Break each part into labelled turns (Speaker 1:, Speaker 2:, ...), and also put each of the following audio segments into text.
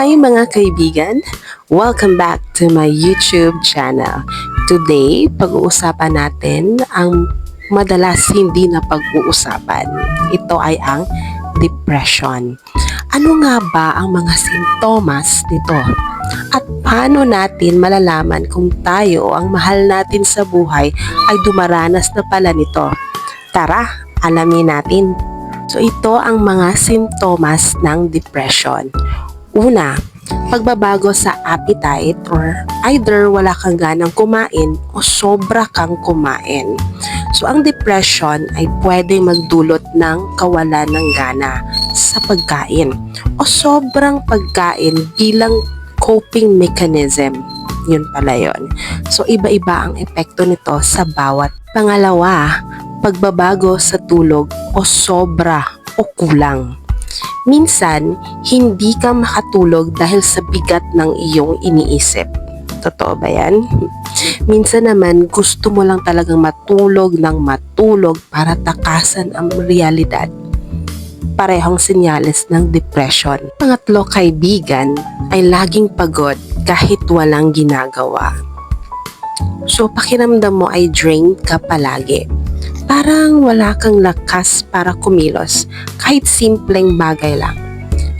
Speaker 1: Hi mga kaibigan! Welcome back to my YouTube channel. Today, pag-uusapan natin ang madalas hindi na pag-uusapan. Ito ay ang depression. Ano nga ba ang mga sintomas nito? At paano natin malalaman kung tayo ang mahal natin sa buhay ay dumaranas na pala nito? Tara, alamin natin. So ito ang mga sintomas ng depression. Una, pagbabago sa appetite or either wala kang ganang kumain o sobra kang kumain. So ang depression ay pwede magdulot ng kawalan ng gana sa pagkain o sobrang pagkain bilang coping mechanism. Yun pala yun. So iba-iba ang epekto nito sa bawat. Pangalawa, pagbabago sa tulog o sobra o kulang. Minsan, hindi ka makatulog dahil sa bigat ng iyong iniisip. Totoo ba yan? Minsan naman, gusto mo lang talagang matulog ng matulog para takasan ang realidad. Parehong senyales ng depression. Pangatlo, kaibigan, ay laging pagod kahit walang ginagawa. So, pakiramdam mo ay drained ka palagi. Parang wala kang lakas para kumilos kahit simpleng bagay lang.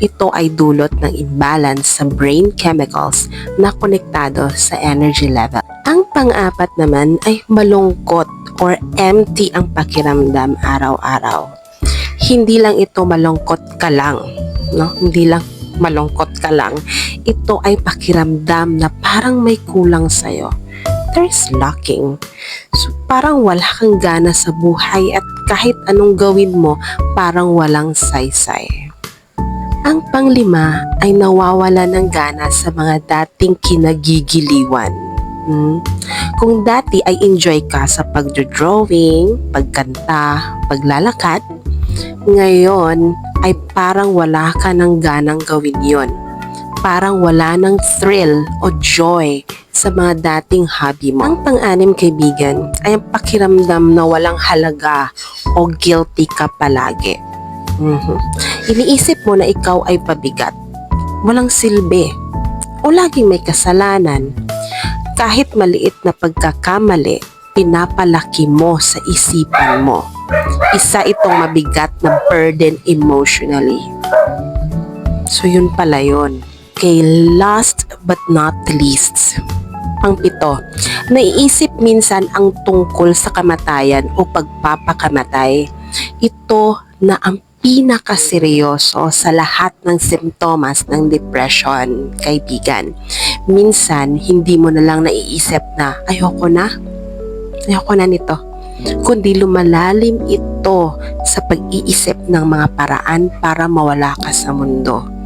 Speaker 1: Ito ay dulot ng imbalance sa brain chemicals na konektado sa energy level. Ang pang-apat naman ay malungkot or empty ang pakiramdam araw-araw. Hindi lang ito malungkot ka lang, no? Hindi lang malungkot ka lang. Ito ay pakiramdam na parang may kulang sa'yo. There's lacking. So, parang wala kang gana sa buhay at kahit anong gawin mo, parang walang saysay. Ang panglima ay nawawala ng gana sa mga dating kinagigiliwan. Hmm? Kung dati ay enjoy ka sa pagdodrawing, pagkanta, paglalakad, ngayon ay parang wala ka ng ganang gawin yon. Parang wala ng thrill o joy sa mga dating hobby mo. Ang pang-anim kaibigan ay ang pakiramdam na walang halaga o guilty ka palagi. Mhm. Iniisip mo na ikaw ay pabigat, walang silbi, o laging may kasalanan. Kahit maliit na pagkakamali, pinapalaki mo sa isipan mo. Isa itong mabigat na burden emotionally. So yun pala yun. Okay, last but not least, Pangpito, naiisip minsan ang tungkol sa kamatayan o pagpapakamatay. Ito na ang pinakaseryoso sa lahat ng simptomas ng depression, kaibigan. Minsan, hindi mo na lang naiisip na ayoko na, ayoko na nito. Kundi lumalalim ito sa pag-iisip ng mga paraan para mawala ka sa mundo.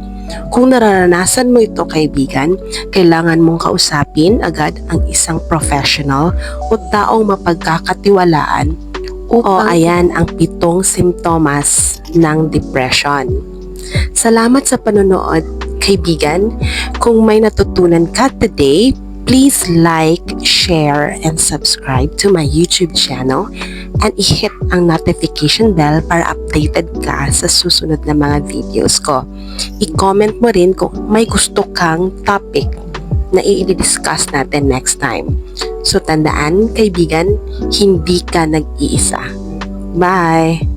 Speaker 1: Kung nararanasan mo ito kaibigan, kailangan mong kausapin agad ang isang professional o taong mapagkakatiwalaan o ayan ang pitong simptomas ng depression. Salamat sa panonood kaibigan. Kung may natutunan ka today, please like, share, and subscribe to my YouTube channel and i-hit ang notification bell para updated ka sa susunod na mga videos ko. I-comment mo rin kung may gusto kang topic na i-discuss natin next time. So tandaan, kaibigan, hindi ka nag-iisa. Bye!